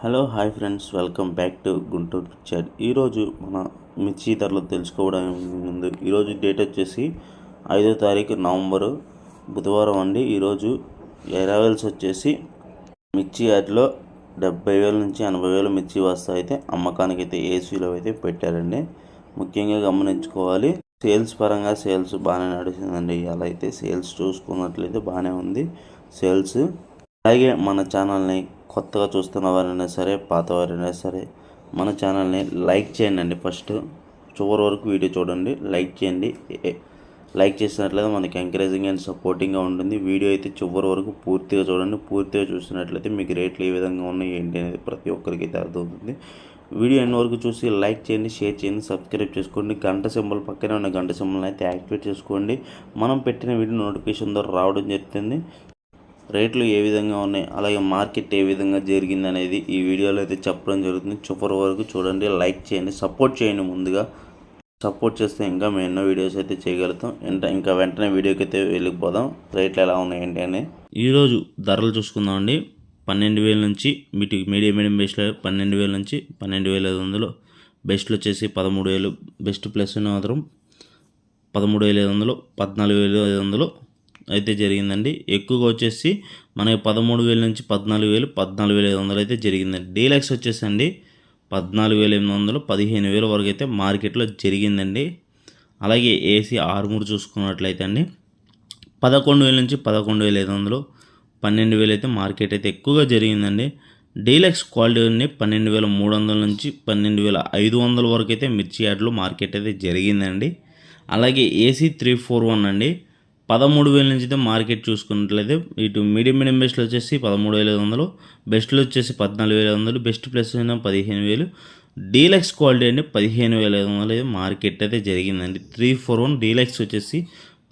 Hello hi friends. Welcome back to Guntur picture. ఈరోజు మన మిర్చి ధరలు తెలుసుకోవడానికి ముందు ఈరోజు డేట్ వచ్చేసి ఐదో తారీఖు నవంబరు బుధవారం అండి. ఈరోజు ఎరావెల్స్ వచ్చేసి మిర్చి యార్డ్లో డెబ్బై వేల నుంచి ఎనభై వేల మిర్చి వస్తా అయితే అమ్మకానికి అయితే ఏసీలో అయితే పెట్టారండి. ముఖ్యంగా గమనించుకోవాలి సేల్స్ పరంగా సేల్స్ బాగానే నడిచిందండి. అలా అయితే సేల్స్ చూసుకున్నట్లయితే బాగానే ఉంది. సేల్స్ అలాగే మన ఛానల్ని కొత్తగా చూస్తున్న వారైనా సరే పాత వారైనా సరే మన ఛానల్ని లైక్ చేయండి అండి ఫస్ట్. చివరి వరకు వీడియో చూడండి లైక్ చేయండి. లైక్ చేసినట్లయితే మనకి ఎంకరేజింగ్ అండ్ సపోర్టింగ్గా ఉంటుంది. వీడియో అయితే చివరి వరకు పూర్తిగా చూడండి. పూర్తిగా చూసినట్లయితే మీకు రేట్లు ఏ విధంగా ఉన్నాయి ఏంటి అనేది ప్రతి ఒక్కరికి అయితే అర్థమవుతుంది. వీడియో ఎన్ని వరకు చూసి లైక్ చేయండి షేర్ చేయండి సబ్స్క్రైబ్ చేసుకోండి. గంట సింబల్ పక్కనే ఉన్న గంట సింబల్ని అయితే యాక్టివేట్ చేసుకోండి. మనం పెట్టిన వీడియో నోటిఫికేషన్ ద్వారా రావడం జరుగుతుంది. రేట్లు ఏ విధంగా ఉన్నాయి అలాగే మార్కెట్ ఏ విధంగా జరిగింది అనేది ఈ వీడియోలో అయితే చెప్పడం జరుగుతుంది. చివరి వరకు చూడండి లైక్ చేయండి సపోర్ట్ చేయండి ముందుగా. సపోర్ట్ చేస్తే ఇంకా మేము ఎన్నో వీడియోస్ అయితే చేయగలుగుతాం. ఇంట ఇంకా వెంటనే వీడియోకి అయితే వెళ్ళిపోదాం. రేట్లు ఎలా ఉన్నాయి ఏంటి అని. ఈరోజు ధరలు చూసుకుందామండి. పన్నెండు వేల నుంచి మీటి మీడియం మీడియం బెస్ట్లో పన్నెండు వేల నుంచి పన్నెండు వేల ఐదు వందలు. బెస్ట్లు వచ్చేసి పదమూడు వేలు. బెస్ట్ ప్లస్ మాత్రం పదమూడు వేల ఐదు వందలు పద్నాలుగు వేల ఐదు వందలు. అయితే జరిగిందండి. ఎక్కువగా వచ్చేసి మనకి పదమూడు వేల నుంచి పద్నాలుగు వేలు పద్నాలుగు వేల ఐదు వందలు అయితే జరిగిందండి. డీలక్స్ వచ్చేసండి పద్నాలుగు వేల ఎనిమిది వందలు పదిహేను వేల వరకు అయితే మార్కెట్లో జరిగిందండి. అలాగే ఏసీ ఆరుమూరు చూసుకున్నట్లయితే అండి పదకొండు వేల నుంచి పదకొండు వేల ఐదు వందలు పన్నెండు వేలు అయితే మార్కెట్ అయితే ఎక్కువగా జరిగిందండి. డీలక్స్ క్వాలిటీ పన్నెండు వేల మూడు వందల నుంచి పన్నెండు వేల ఐదు వందల వరకు అయితే మిర్చి యార్డ్లో మార్కెట్ అయితే జరిగిందండి. అలాగే ఏసీ త్రీ ఫోర్ వన్ అండి పదమూడు వేల నుంచి అయితే మార్కెట్ చూసుకున్నట్లయితే ఇటు మీడియం మీడియం బెస్ట్లు వచ్చేసి పదమూడు వేల ఐదు వందలు బెస్ట్లు వచ్చేసి పద్నాలుగు వేల ఐదు వందలు బెస్ట్ ప్లస్ అయినా పదిహేను వేలు. డీలక్స్ క్వాలిటీ అండి పదిహేను వేల ఐదు వందలు అయితే మార్కెట్ అయితే జరిగిందండి. త్రీ ఫోర్ వన్ డీలక్స్ వచ్చేసి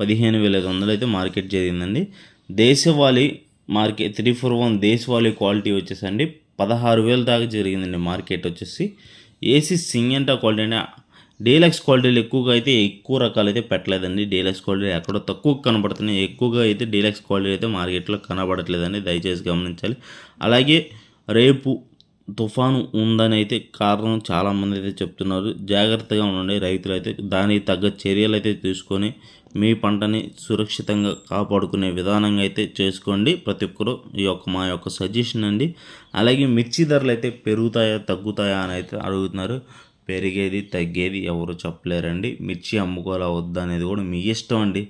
పదిహేను వేల ఐదు వందలు అయితే మార్కెట్ జరిగిందండి. దేశవాళీ మార్కెట్ త్రీ ఫోర్ వన్ దేశవాళీ క్వాలిటీ వచ్చేసండి పదహారు వేల దాకా జరిగిందండి మార్కెట్ వచ్చేసి. ఏసీ సింగంటా క్వాలిటీ అంటే డీలక్స్ క్వాలిటీలు ఎక్కువగా అయితే ఎక్కువ రకాలు అయితే పెట్టలేదండి. డీలక్స్ క్వాలిటీ ఎక్కడో తక్కువ కనబడుతున్నాయి. ఎక్కువగా అయితే డీలక్స్ క్వాలిటీ అయితే మార్కెట్లో కనబడట్లేదండి. దయచేసి గమనించాలి. అలాగే రేపు తుఫాను ఉందని అయితే కారణం చాలామంది అయితే చెప్తున్నారు. జాగ్రత్తగా ఉండండి. రైతులు అయితే దానికి తగ్గ చర్యలు అయితే తీసుకొని మీ పంటని సురక్షితంగా కాపాడుకునే విధానంగా అయితే చేసుకోండి. ప్రతి ఒక్కరు ఈ యొక్క మా యొక్క సజెషన్ అండి. అలాగే మిర్చి ధరలు అయితే పెరుగుతాయా తగ్గుతాయా అని అయితే అడుగుతున్నారు. పెరిగేది తగ్గేది ఎవరు చెప్పలేరండి. మిర్చి అమ్ముకోవాలా వద్దా అనేది కూడా మీ ఇష్టం అండి.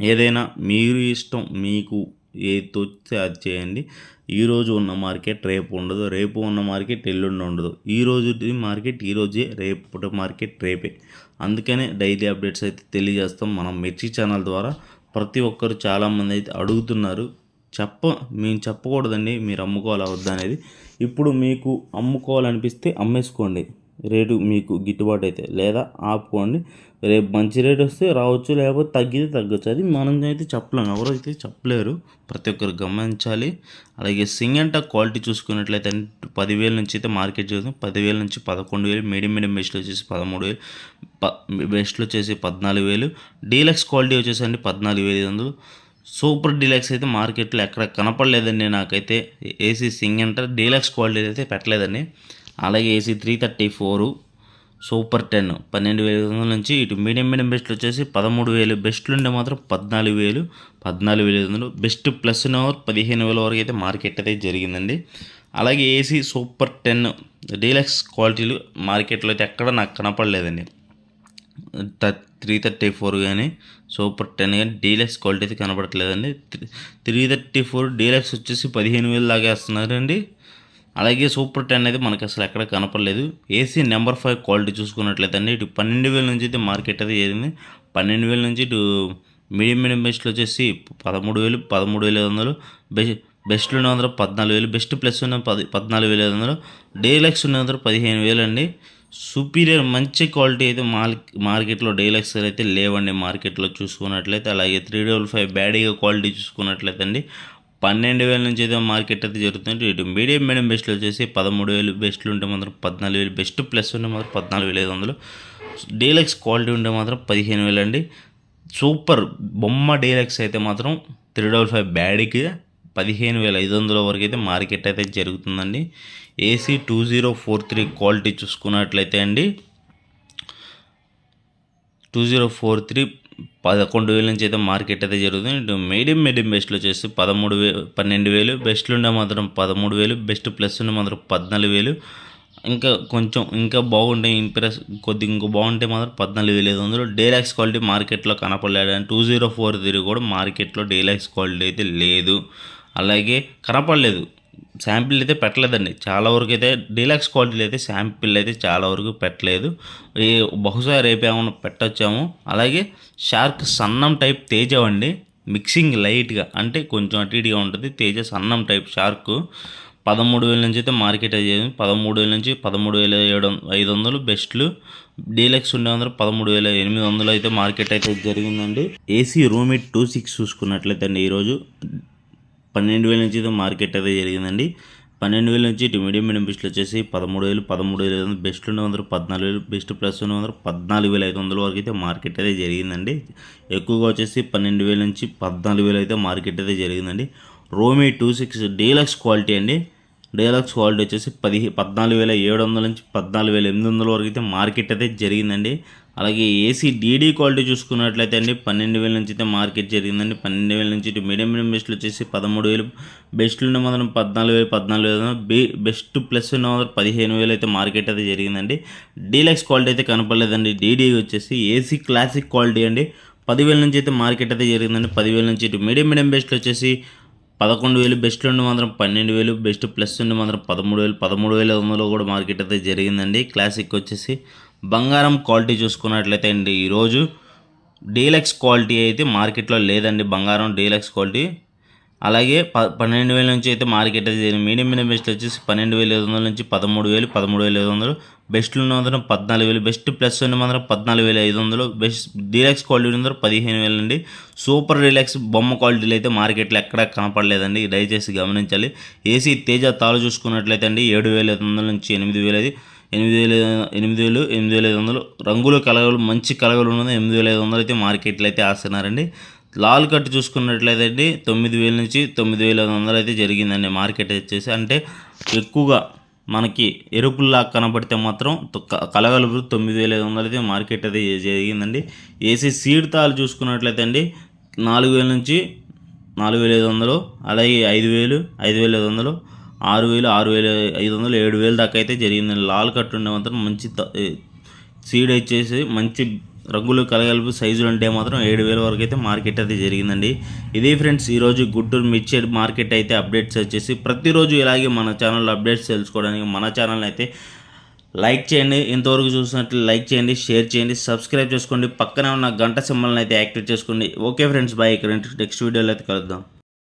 ఏదైనా మీరు ఇష్టం మీకు ఏది తోచితే అది చేయండి ఈరోజు ఉన్న మార్కెట్ రేపు ఉండదు. రేపు ఉన్న మార్కెట్ ఎల్లుండి ఉండదు. ఈ రోజు మార్కెట్ ఈ రోజే రేపు మార్కెట్ రేపే. అందుకనే డైలీ అప్డేట్స్ అయితే తెలియజేస్తాం మనం మిర్చి ఛానల్ ద్వారా. ప్రతి ఒక్కరు చాలామంది అయితే అడుగుతున్నారు చెప్ప మేము చెప్పకూడదండి మీరు అమ్ముకోవాలా వద్దా అనేది. ఇప్పుడు మీకు అమ్ముకోవాలనిపిస్తే అమ్మేసుకోండి. రేటు మీకు గిట్టుబాటు అయితే. లేదా ఆపుకోండి. రేపు మంచి రేట్ వస్తే రావచ్చు లేకపోతే తగ్గితే తగ్గచ్చు. అది మనం అయితే చెప్పలేము ఎవరు అయితే చెప్పలేరు ప్రతి ఒక్కరు గమనించాలి. అలాగే సింగంట క్వాలిటీ చూసుకున్నట్లయితే పదివేల నుంచి అయితే మార్కెట్ చూద్దాం. పదివేల నుంచి పదకొండు వేలు మీడియం మీడియం బెస్ట్లు వచ్చేసి పదమూడు వేలు ప బెస్ట్లు వచ్చేసి పద్నాలుగు వేలు. డీలక్స్ క్వాలిటీ వచ్చేసి అండి పద్నాలుగు వేల ఐదు వందలు. సూపర్ డీలక్స్ అయితే మార్కెట్లో ఎక్కడ కనపడలేదండి నాకైతే. ఏసీ సింగ్ అంటే డీలక్స్ క్వాలిటీ అయితే పెట్టలేదండి. అలాగే AC three thirty four super ten పన్నెండు వేల ఐదు వందల నుంచి ఇటు మీడియం మీడియం బెస్ట్లు వచ్చేసి పదమూడు వేలు. బెస్ట్లు ఉండే మాత్రం పద్నాలుగు వేలు. పద్నాలుగు వేల ఐదు వందలు. బెస్ట్ ప్లస్ పదిహేను వేల వరకు అయితే మార్కెట్ అయితే జరిగిందండి. అలాగే ఏసీ సూపర్ టెన్ డీలక్స్ క్వాలిటీలు మార్కెట్లో అయితే ఎక్కడ నాకు కనపడలేదండి. త్రీ థర్టీ ఫోర్ కానీ సూపర్ టెన్ కానీ డీలక్స్ క్వాలిటీ అయితే కనబడట్లేదండి త్రీ థర్టీ ఫోర్ డీలక్స్ వచ్చేసి పదిహేను వేలు దాకా వేస్తున్నారండి. అలాగే సూపర్ టెన్ అయితే మనకి అసలు ఎక్కడ కనపడలేదు. ఏసీ నెంబర్ ఫైవ్ క్వాలిటీ చూసుకున్నట్లయితే అండి ఇటు పన్నెండు వేల నుంచి అయితే మార్కెట్ అయితే ఏరింది. పన్నెండు వేల నుంచి ఇటు మీడియం మీడియం బెస్ట్లు వచ్చేసి పదమూడు వేలు పదమూడు వేల ఐదు వందలు. బెస్ట్ బెస్ట్లు ఉన్న వందలు పద్నాలుగు వేలు. బెస్ట్ ప్లస్ ఉన్న పది పద్నాలుగు వేల ఐదు వందలు. డీలక్స్ ఉన్న వందలు పదిహేను వేలు అండి. సుపీరియర్ మంచి క్వాలిటీ అయితే మార్ మార్కెట్లో డీలక్స్ అయితే లేవండి మార్కెట్లో చూసుకున్నట్లయితే. అలాగే త్రీ డబుల్ ఫైవ్ బ్యాడీగా క్వాలిటీ చూసుకున్నట్లయితే అండి. పన్నెండు వేల నుంచి అయితే మార్కెట్ అయితే జరుగుతుంది ఇటు మీడియం మీడియం బెస్ట్లు వచ్చేసి పదమూడు వేలు బెస్ట్లు ఉంటే మాత్రం పద్నాలుగు వేలు బెస్ట్ ప్లస్ ఉంటే మాత్రం పద్నాలుగు వేల ఐదు వందలు. డీలక్స్ క్వాలిటీ ఉంటే మాత్రం పదిహేను వేలు అండి. సూపర్ బొమ్మ డీలక్స్ అయితే మాత్రం త్రీ డబల్ ఫైవ్ బ్యాడీకి పదిహేను వేల ఐదు వందల వరకు అయితే మార్కెట్ అయితే జరుగుతుందండి. AC two zero four three quality చూసుకున్నట్లయితే అండి. టూ జీరో ఫోర్ త్రీ పదకొండు వేల నుంచి అయితే మార్కెట్ అయితే జరుగుతుంది. ఇటు మీడియం మీడియం బెస్ట్లో వచ్చేసి పదమూడు వే పన్నెండు వేలు. బెస్ట్లు ఉండే మాత్రం పదమూడు వేలు. బెస్ట్ ప్లస్ ఉండే మాత్రం పద్నాలుగు వేలు. ఇంకా కొంచెం ఇంకా బాగుంటే ఇంప్రెస్ కొద్దిగా ఇంకా బాగుంటే మాత్రం పద్నాలుగు వేలు ఐదు వందలు. డేలాక్స్ క్వాలిటీ మార్కెట్లో కనపడలేదు. And two zero four three కూడా మార్కెట్లో డేలాక్స్ క్వాలిటీ అయితే లేదు. అలాగే కనపడలేదు. శాంపిల్ అయితే పెట్టలేదండి. చాలా వరకు అయితే డీలక్స్ క్వాలిటీలు అయితే శాంపిల్ అయితే చాలా వరకు పెట్టలేదు. ఈ బహుశా రేపు ఏమైనా పెట్టొచ్చాము. అలాగే షార్క్ సన్నం టైప్ తేజ అండి. మిక్సింగ్ లైట్గా అంటే కొంచెం అటు ఇటుగా ఉంటుంది. తేజ సన్నం టైప్ షార్క్. పదమూడు వేల నుంచి అయితే మార్కెట్ అయ్యేది పదమూడు వేల నుంచి పదమూడు వేల ఏడు ఐదు వందలు బెస్ట్లు. డీలక్స్ ఉండే వందలు పదమూడు వేల ఎనిమిది వందలు అయితే మార్కెట్ అయితే జరిగిందండి. AC room it two six చూసుకున్నట్లయితే అండి ఈరోజు పన్నెండు వేల నుంచి అయితే మార్కెట్ అయితే జరిగిందండి. పన్నెండు వేల నుంచి ఇటు మీడియం మీడియం బెస్ట్లు వచ్చేసి పదమూడు వేలు పదమూడు వేల ఐదు వందలు బెస్ట్ ఉన్న వందలు పద్నాలుగు వేలు బెస్ట్ ప్లస్ ఉన్న వందలు పద్నాలుగు వేల ఐదు వందల వరకు అయితే మార్కెట్ అయితే జరిగిందండి. ఎక్కువగా వచ్చేసి పన్నెండు వేల నుంచి పద్నాలుగు వేలు అయితే మార్కెట్ అయితే జరిగిందండి. రోమీ టూ సిక్స్ డీలక్స్ క్వాలిటీ అండి. డీలక్స్ క్వాలిటీ వచ్చేసి పది పద్నాలుగు వేల ఏడు వందల నుంచి పద్నాలుగు వేల ఎనిమిది వందల వరకు అయితే మార్కెట్ అయితే జరిగిందండి. అలాగే ఏసీ డీడీ క్వాలిటీ చూసుకున్నట్లయితే అండి పన్నెండు వేల నుంచి అయితే మార్కెట్ జరిగిందండి. పన్నెండు వేల నుంచి ఇటు మీడియం మీడియం బెస్ట్లు వచ్చేసి పదమూడు వేలు. బెస్ట్లు ఉన్న మాత్రం పద్నాలుగు వేలు పద్నాలుగు వేలు. బే బెస్ట్ ప్లస్ ఉన్న మాత్రం పదిహేను వేలు అయితే మార్కెట్ అయితే జరిగిందండి. డీలక్స్ క్వాలిటీ అయితే కనపడలేదండి. డీడీ వచ్చేసి ఏసీ క్లాసిక్ క్వాలిటీ అండి. పదివేల నుంచి అయితే మార్కెట్ అయితే జరిగిందండి. పదివేల నుంచి ఇటు మీడియం మీడియం బెస్ట్లు వచ్చేసి పదకొండు వేలు. బెస్ట్ ఉండి మాత్రం పన్నెండు వేలు. బెస్ట్ ప్లస్ ఉండి మాత్రం పదమూడు వేలు. పదమూడు వేల వందలో కూడా మార్కెట్ అయితే జరిగిందండి. క్లాసిక్ వచ్చేసి బంగారం క్వాలిటీ చూసుకున్నట్లయితే అండి ఈరోజు డీలక్స్ క్వాలిటీ అయితే మార్కెట్లో లేదండి బంగారం డీలక్స్ క్వాలిటీ. అలాగే ప పన్నెండు వేల నుంచి అయితే మార్కెట్ అయితే మీడియం మీడియం బెస్ట్ వచ్చేసి పన్నెండు వేల ఐదు వందల నుంచి పదమూడు వేలు పదమూడు వేల ఐదు వందలు. బెస్ట్లు ఉన్న మాత్రం పద్నాలుగు వేలు బెస్ట్ ప్లస్ ఉన్న మాత్రం పద్నాలుగు వేల ఐదు వందలు. బెస్ట్ డీలక్స్ క్వాలిటీ ఉన్న పదిహేను వేలు అండి. సూపర్ డీలక్స్ బొమ్మ క్వాలిటీలు అయితే మార్కెట్లో ఎక్కడా కనపడలేదండి. దయచేసి గమనించాలి. ఏసీ తేజ తాలు చూసుకున్నట్లయితే అండి ఏడు వేల ఐదు వందల నుంచి ఎనిమిది వేల అది. ఎనిమిది వేల ఎనిమిది వేలు ఎనిమిది వేల ఐదు వందలు. రంగులు కలగలు మంచి కలగలు ఉన్నది ఎనిమిది వేల ఐదు వందలు అయితే మార్కెట్లో అయితే ఆస్తున్నారండి. లాల్ కట్ చూసుకున్నట్లయితే అండి తొమ్మిది వేల నుంచి తొమ్మిది వేల ఐదు వందలు అయితే జరిగిందండి మార్కెట్ వచ్చేసి. అంటే ఎక్కువగా మనకి ఎరుపుల్లా కనబడితే మాత్రం క- కలగలుపు తొమ్మిది వేల ఐదు వందలు అయితే మార్కెట్ అయితే జరిగిందండి. ఏసీ సీడ్ తాలు చూసుకున్నట్లయితే అండి నాలుగు వేల నుంచి నాలుగు వేల ఐదు వందలు అలాగే ఐదు వేలు ఐదు వేల ఐదు వందలు ఆరు వేలు ఆరు వేల ఐదు వందలు ఏడు వేలు దాకా అయితే జరిగింది. లాల్ కట్ ఉండే మాత్రం మంచి త- సీడ్ వచ్చేసి మంచి రంగులు కలగలుపు సైజులు ఉంటే మాత్రం ఏడు వేల వరకు అయితే మార్కెట్ అయితే జరిగిందండి. ఇది ఫ్రెండ్స్ ఈరోజు గుంటూరు మిర్చి మార్కెట్ అయితే అప్డేట్స్ వచ్చేసి ప్రతిరోజు ఇలాగే మన ఛానల్లో అప్డేట్స్ తెలుసుకోవడానికి మన ఛానల్ అయితే లైక్ చేయండి. ఇంతవరకు చూసినట్లు లైక్ చేయండి షేర్ చేయండి సబ్స్క్రైబ్ చేసుకోండి. పక్కనే ఉన్న గంట సింబల్ని అయితే యాక్టివేట్ చేసుకోండి. Okay friends bye. ఇక్కడ నెక్స్ట్ వీడియోలో అయితే కలుద్దాం.